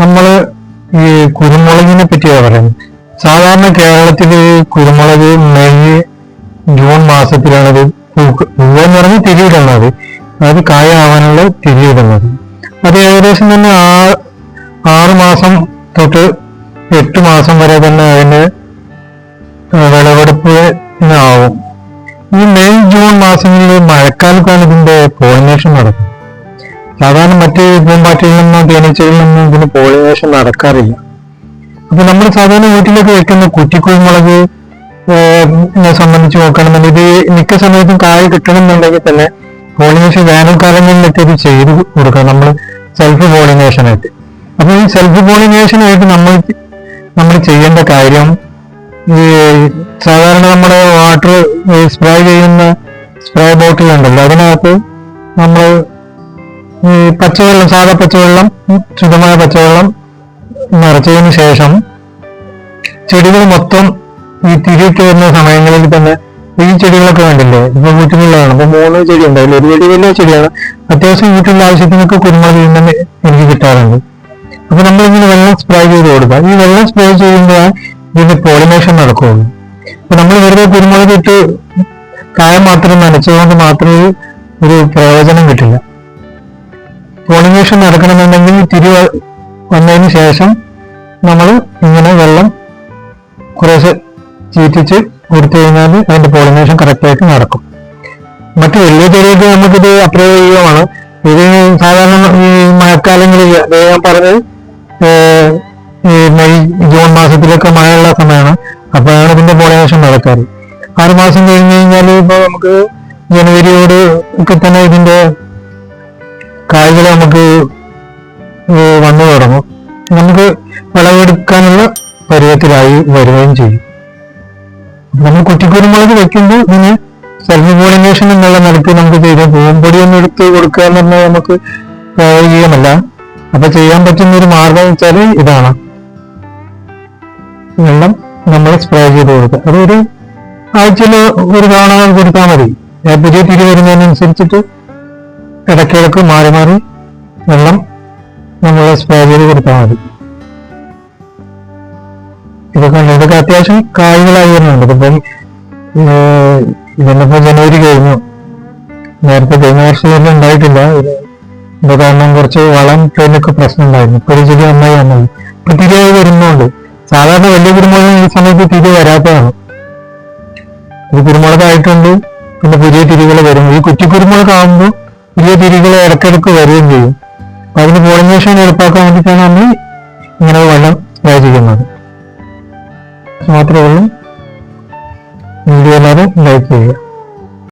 നമ്മൾ ഈ കുരുമുളകിനെ പറ്റിയാണ് പറയുന്നത്. സാധാരണ കേരളത്തിൽ കുരുമുളക് മെയ് ജൂൺ മാസത്തിലാണ് ഇത് പൂക്ക് പൂവെന്ന് പറഞ്ഞാൽ തിരിയിടുന്നത്. അതായത് കായ ആവാനുള്ള തിരിയിടുന്നത്. അത് ഏകദേശം തന്നെ ആ ആറ് മാസം തൊട്ട് എട്ട് മാസം വരെ തന്നെ അതിന് വിളവെടുപ്പ് ആവും. ഈ മെയ് ജൂൺ മാസങ്ങളിൽ മഴക്കാലത്താണ് ഇതിന്റെ പോളിനേഷൻ നടക്കുന്നത്. സാധാരണ മറ്റ് പൂമ്പാറ്റയിൽ നിന്നും തേനീച്ചയിൽ നിന്നും ഇതിന് പോളിനേഷൻ നടക്കാറില്ല. അപ്പൊ നമ്മൾ സാധാരണ വീട്ടിലൊക്കെ വെക്കുന്ന കുറ്റിക്കുരുമുളക് ഏഹ് സംബന്ധിച്ച് നോക്കണമെങ്കിൽ ഇത് മിക്ക സമയത്തും കായ കിട്ടണമെന്നുണ്ടെങ്കിൽ തന്നെ പോളിനേഷൻ വേനൽക്കാലങ്ങളിലൊക്കെ ഇത് ചെയ്ത് കൊടുക്കണം. നമ്മൾ സെൽഫ് പോളിനേഷൻ ആയിട്ട്. അപ്പൊ ഈ സെൽഫ് പോളിനേഷൻ ആയിട്ട് നമ്മൾ നമ്മൾ ചെയ്യേണ്ട കാര്യം ഈ സാധാരണ നമ്മുടെ വാട്ടർ സ്പ്രേ ചെയ്യുന്ന സ്പ്രേ ബോട്ടിൽ ഉണ്ടല്ലോ അതിനകത്ത് നമ്മൾ ഈ പച്ചവെള്ളം സാധാ പച്ചവെള്ളം ശുദ്ധമായ പച്ചവെള്ളം നിറച്ചതിന് ശേഷം ചെടികൾ മൊത്തം ഈ തിരിയിട്ട് വരുന്ന സമയങ്ങളിൽ തന്നെ ഈ ചെടികളൊക്കെ വേണ്ടില്ലേ ഇപ്പൊ വീട്ടിലുള്ളതാണ്. ഇപ്പൊ മൂന്ന് ചെടി ഉണ്ടായില്ല ഒരു ചെടി വലിയ ചെടിയാണ്. അത്യാവശ്യം വീട്ടിലുള്ള ആവശ്യത്തിനൊക്കെ കുരുമുളക് തന്നെ എനിക്ക് കിട്ടാറുണ്ട്. അപ്പൊ നമ്മളിങ്ങനെ വെള്ളം സ്പ്രേ ചെയ്ത് കൊടുക്കുക. ഈ വെള്ളം സ്പ്രേ ചെയ്യുമ്പോൾ ഇതിന്റെ പോളിനേഷൻ നടക്കുകയുള്ളൂ. അപ്പൊ നമ്മൾ വെറുതെ കുരുമുളക് ഇട്ട് കായം മാത്രം നനച്ചുകൊണ്ട് മാത്രമേ ഒരു പ്രയോജനം കിട്ടില്ല. പോളിനേഷൻ നടക്കണമെന്നുണ്ടെങ്കിൽ തിരി വന്നതിന് ശേഷം നമ്മൾ ഇങ്ങനെ വെള്ളം കുറേശ്ശെ ചീറ്റിച്ച് കൊടുത്തു കഴിഞ്ഞാൽ അതിന്റെ പോളിനേഷൻ കറക്റ്റായിട്ട് നടക്കും. മറ്റ് വലിയ ചെടികൾക്ക് നമുക്കിത് അപ്രയോഗ്യമാണ് ഇത് സാധാരണ ഈ മഴക്കാലങ്ങളിൽ ഞാൻ പറഞ്ഞത് മെയ് ജൂൺ മാസത്തിലൊക്കെ മഴയുള്ള സമയമാണ്. അപ്പോഴാണ് ഇതിന്റെ പോളിനേഷൻ നടക്കാറ്. ആറ് മാസം കഴിഞ്ഞ് കഴിഞ്ഞാൽ ഇപ്പോൾ നമുക്ക് ജനുവരിയോട് ഒക്കെ തന്നെ ഇതിന്റെ കായ്കൾ നമുക്ക് വന്നു തുടങ്ങും. നമുക്ക് വിളവെടുക്കാനുള്ള പരുവത്തിലായി വരികയും ചെയ്യും. നമ്മൾ കുറ്റിക്കുരുമുളക് വെക്കുമ്പോൾ ഇതിന് സെൽഫ് പോളിനേഷൻ എന്നുള്ള നിലയ്ക്ക് നമുക്ക് ചെയ്ത് പൂമ്പൊടി ഒന്നും എടുത്ത് കൊടുക്കുക എന്ന് പറഞ്ഞാൽ നമുക്ക് പ്രായോഗികമല്ല. അപ്പൊ ചെയ്യാൻ പറ്റുന്ന ഒരു മാർഗം വെച്ചാൽ ഇതാണ്. വെള്ളം നമ്മൾ സ്പ്രേ ചെയ്ത് കൊടുക്കുക. അതൊരു ആഴ്ചയിൽ ഒരു തവണ കൊടുത്താൽ മതി. പുതിയ തിരി വരുന്നതിനനുസരിച്ചിട്ട് ഇടയ്ക്കിടക്ക് മാറി മാറി വെള്ളം നമ്മൾ സ്പ്രേ ചെയ്ത് കൊടുത്താൽ മതി. ഇതൊക്കെ ഉണ്ട്. ഇതൊക്കെ അത്യാവശ്യം കായ്കളായി വരുന്നുണ്ട്. ഇതിപ്പം ഏഹ്, ഇതിനിപ്പോ ജനുവരി കഴിഞ്ഞു. നേരത്തെ കഴിഞ്ഞ വർഷം ഒന്നും ഉണ്ടായിട്ടില്ല. ഇത് കാരണം കുറച്ച് വളം പേരിലൊക്കെ പ്രശ്നം ഉണ്ടായിരുന്നു. ഇപ്പൊ ഒരു ചെടി നന്നായി വന്നത് ഇപ്പൊ തിരിയായി വരുന്നുണ്ട്. സാധാരണ വലിയ കുരുമുളക് ഈ സമയത്ത് തിരി വരാത്തതാണ്. ഇത് കുരുമുളകായിട്ടുണ്ട്. പിന്നെ പുതിയ തിരികൾ വരും ഈ കുറ്റി കുരുമുളക് പുതിയ തിരികൾ ഇടയ്ക്കിടയ്ക്ക് വരികയും ചെയ്യും. അപ്പൊ അതിന് പോളിനേഷൻ എളുപ്പമാക്കാൻ വേണ്ടിയിട്ടാണ് നമ്മൾ ഇങ്ങനെ വെള്ളം ചെയ്യുന്നത് മാത്രമേ ഉള്ളൂ. വീഡിയോ എല്ലാവരും ലൈക്ക് ചെയ്യുക.